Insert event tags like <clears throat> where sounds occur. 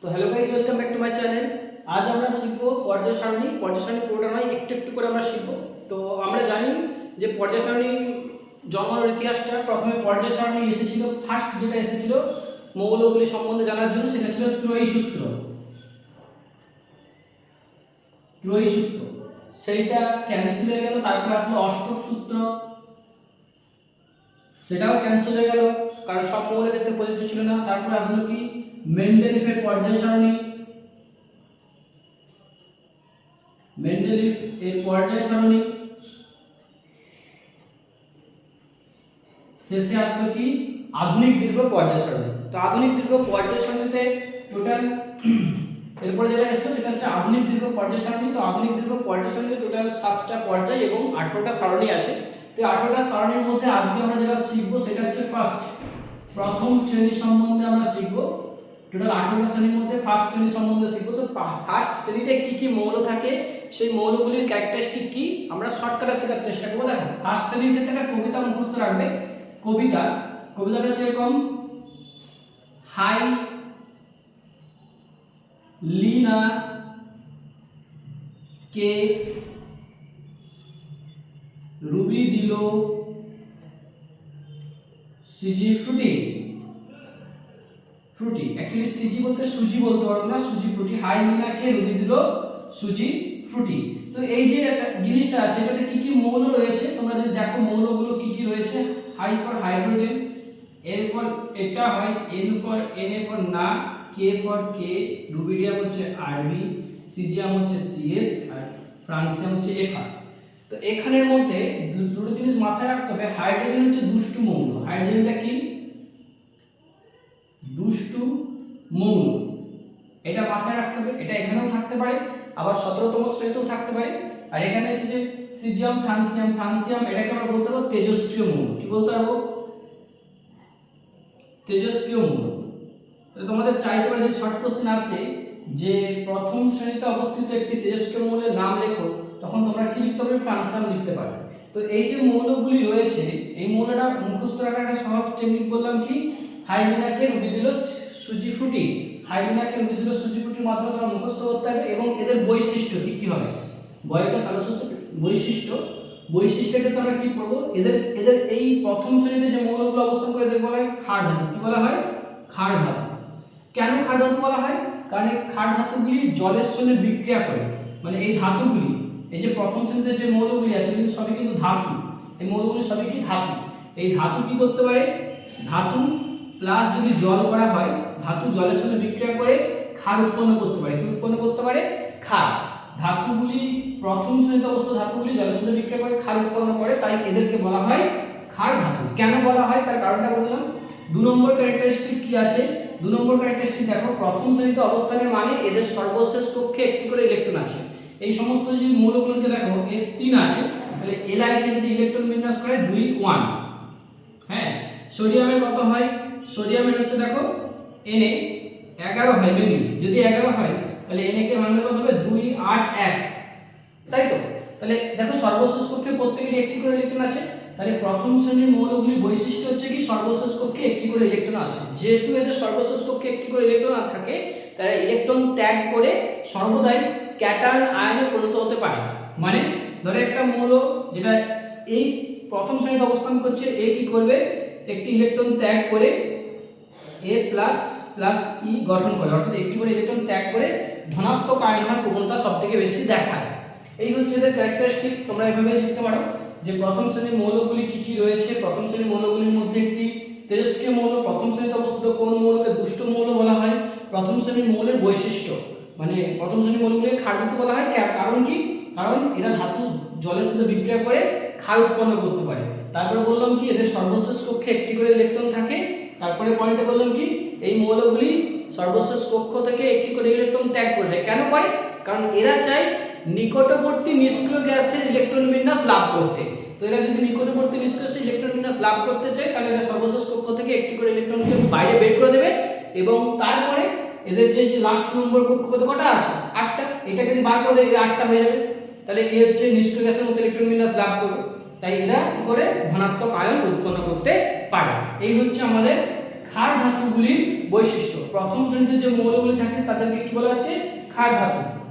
তো hello guys welcome back to my channel আজ আমরা শিখব পর্যায় সারণী। পর্যায় সারণী পুরোটা নয়, একটু একটু করে আমরা শিখব। তো আমরা জানি যে পর্যায় সারণী জন্মানোর ইতিহাসটা প্রথমে পর্যায় সারণী এসেছিল ফার্স্ট যেটা এসেছিল মৌলগুলি সম্বন্ধে জানার জন্য সেটা ছিল ত্রয়ী সূত্র ত্রয়ী সূত্র সেইটা ক্যান্সেল হয়ে গেল, তারপরে আসলো অষ্টক সূত্র। সেটাও ক্যান্সেল হয়ে গেল, কারণ সব মৌলের ক্ষেত্রে প্রযোজ্য ছিল না। তারপরে আসলো কি? মেন্ডেলিফের পর্যায় সারণী। মেন্ডেলিফ এর পর্যায় সারণী। শেষে আসলো কি? আধুনিক দীর্ঘ পর্যায় সারণী। তো আধুনিক দীর্ঘ পর্যায় সারণীতে টোটাল <clears throat> এরপরে যেটা এসেছে সেটা হচ্ছে আধুনিক দীর্ঘ পর্যায় সারণী। তো আধুনিক দীর্ঘ পর্যায় সারণীতে টোটাল সাতটা পর্যায় এবং আঠারোটা সারণী আছে। তো আঠারোটা সারণীর মধ্যে আজকে আমরা যেটা শিখব সেটা হচ্ছে ফার্স্ট প্রথম শ্রেণি সম্বন্ধে আমরা শিখব। টোটাল আঠারোটা শ্রেণির মধ্যে ফার্স্ট শ্রেণি সম্বন্ধে শিখব। তো ফার্স্ট শ্রেণীতে কি কি মৌল থাকে, সেই মৌলগুলির ক্যারেক্টারিস্টিক কি, আমরা শর্টকাটে শেখার চেষ্টা করব। দেখো ফার্স্ট শ্রেণির ক্ষেত্রে একটা কবিতা মুখস্থ রাখবে। কবিতা, কবিতাটা হচ্ছে এরকম, হাই, লিনা, কে রুবি দিল CG Frooti? Frooti. Actually CG বলতে সুজি বলতে পারব না, সুজি ফ্রুটি। হাই লিনাকে রুবি দিল সুজি ফ্রুটি। তো এই যে জিনিসটা আছে, এটাতে কি কি মৌল রয়েছে? তোমরা যদি দেখো মৌলগুলো কি কি রয়েছে hi for hydrogen N for এটা হয় N for N A for না কে ফর কে রুবিডিয়াম হচ্ছে আরবি সিজিয়াম হচ্ছে সিএস আর ফ্রান্সিয়াম হচ্ছে এফআর তো এখানের মধ্যে দুটো জিনিস মাথায় রাখতে হবে হাইড্রোজেন হচ্ছে দুষ্টু মৌল। হাইড্রোজেনটা কি? মৌল। এটা মাথায় রাখতে হবে, এটা এখানেও থাকতে পারে, আবার সতেরোতম শ্রেণীতেও থাকতে পারে। আর এখানে যে সিজিয়াম, ফ্রান্সিয়াম ফ্রান্সিয়াম, এটাকে আমরা বলতে পারব তেজস্ক্রিয় মৌল। কি বলতে পারব? তেজস্ক্রিয় মৌল। তোমাদের চাইতে পারে যে শর্ট কোশ্চেন আসে, যে প্রথম শ্রেণীতে অবস্থিত একটি তেজস্ক্রিয় মৌলের নাম লেখো, তখন তোমরা কি লিখতে পারবে? ফ্রান্সিয়াম লিখতে পারবে। তো এই যে মৌলগুলি রয়েছে, এই মৌলটা মুখস্থ একটা সহজ। টেকনিক বললাম কি? হাইলিনাকে রুবি দিল সুজি ফুটি হাইলিনাকে রুবি দিল সুজি ফুটির মাধ্যমে তোমরা মুখস্থ করতে হবে এবং এদের বৈশিষ্ট্য কি কি হবে? বয়কে তালস্য বৈশিষ্ট্য। বৈশিষ্ট্যকে তো আমরা কি করব এদের এদের এই প্রথম শ্রেণীতে যে মৌলগুলো অবস্থান করে এদের বলা হয় খাড় ধাতু। কি বলা হয়? খাড় ধাতু। কেন খাড় ধাতু বলা হয়? কারণ এই খাড় ধাতুগুলি জলের সঙ্গে বিক্রিয়া করে। মানে এই ধাতুগুলি, এই যে প্রথম শ্রেণীতে যে মৌলগুলি আছে কিন্তু সবই কিন্তু ধাতু। এই মৌলগুলি সবই কি? ধাতু। এই ধাতু কি করতে পারে? ধাতু প্লাস যদি জল করা হয়, ধাতু জলের সঙ্গে বিক্রিয়া করে ক্ষার উৎপন্ন করতে পারে। কি উৎপন্ন করতে পারে? ক্ষার। ধাতুগুলি প্রথম শ্রেণীতে অবস্থিত ধাতুগুলি জলের সঙ্গে বিক্রিয়া করে ক্ষার উৎপন্ন করে, তাই এদেরকে বলা হয় ক্ষার ধাতু। কেন বলা হয়? তার কারণটা বললাম দু নম্বর ক্যারেক্টারিস্টিক কি আছে? দু নম্বর ক্যারেক্টারিস্টিক দেখো, প্রথম শ্রেণীতে অবস্থানের মানে এদের সর্বশেষ কক্ষে একটি করে ইলেকট্রন আছে। এই সমস্ত যদি মৌলগুলোকে দেখো, এর তিন আছে, তাহলে এলআই কে যদি ইলেকট্রন বিন্যাস করে দুই ওয়ান হ্যাঁ? সোডিয়ামের কত হয়? সোডিয়ামের হচ্ছে দেখো এনে এগারো হয় মেবি যদি এগারো হয়, তাহলে এনে কে ভাঙলে কত হবে? দুই আট এক। তাই তো? তাহলে দেখো সর্বশেষ কক্ষে প্রত্যেকেরই একটি করে ইলেকট্রন আছে। তাহলে প্রথম শ্রেণির মৌলগুলির বৈশিষ্ট্য হচ্ছে কি? সর্বশেষ কক্ষে একটি করে ইলেকট্রন আছে। যেহেতু এদের সর্বশেষ কক্ষে একটি করে ইলেকট্রন না থাকে, তারা ইলেকট্রন ত্যাগ করে সর্বদাই ক্যাটায়ন আয়নে পরিণত হতে পারে। মানে ধরো একটা মৌল যেটা এই প্রথম শ্রেণীতে অবস্থান করছে, এ কি করবে? একটি ইলেকট্রন ত্যাগ করে এ প্লাস প্লাস ই গঠন করে, অর্থাৎ একটি করে ইলেকট্রন ত্যাগ করে ধনাত্মক আয়ন হওয়ার প্রবণতা সব থেকে বেশি দেখায়। এই হচ্ছে এদের ক্যারেক্টারিস্টিক তোমরা এভাবে লিখতে পারো যে প্রথম শ্রেণির মৌলগুলি কি কি রয়েছে, প্রথম শ্রেণির মৌলগুলির মধ্যে একটি তেজস্ক্রিয় মৌল, প্রথম শ্রেণীতে অবস্থিত কোন মৌলকে দুষ্ট মৌল বলা হয়, প্রথম শ্রেণির মৌলের বৈশিষ্ট্য মানে প্রথম শ্রেণির মৌলগুলিকে ধাতু বলা হয় কারণ কি? কারণ এরা ধাতু জলের সাথে বিক্রিয়া করে ক্ষার উৎপন্ন করতে পারে। তারপরে বললাম কি, এদের সর্বশেষ কক্ষে একটি করে ইলেকট্রন থাকে তারপরে পয়েন্টে বললাম কি, এই মৌলগুলি সর্বশেষ কক্ষ থেকে একটি করে ইলেকট্রন ত্যাগ করে দেয়। কেন করে? কারণ এরা চায় নিকটবর্তী নিষ্ক্রিয় গ্যাসের ইলেকট্রন বিন্যাস লাভ করতে। তো এরা যদি নিকটবর্তী নিষ্ক্রিয় ইলেকট্রন বিন্যাস লাভ করতে চায়, তাহলে এরা সর্বশেষ কক্ষ থেকে একটি করে ইলেকট্রনকে বাইরে বের করে দেবে এবং তারপরে এদের যে লাস্ট নম্বর কক্ষপথ কটা আছে? আটটা। এটা যদি বার করে দেয় আটটা হয়ে যাবে। তাহলে এ হচ্ছে নিষ্ক্রিয় গ্যাসের মধ্যে ইলেকট্রন বিন্যাস লাভ করবে। তাই এরা করে? ধনাত্মক আয়ন উৎপন্ন করতে পারে এই হচ্ছে আমাদের ক্ষার ধাতুগুলির বৈশিষ্ট্য। প্রথম শ্রেণীতে যে মৌলগুলি থাকে, তাদেরকে কি বলা হচ্ছে? খার ধাতু।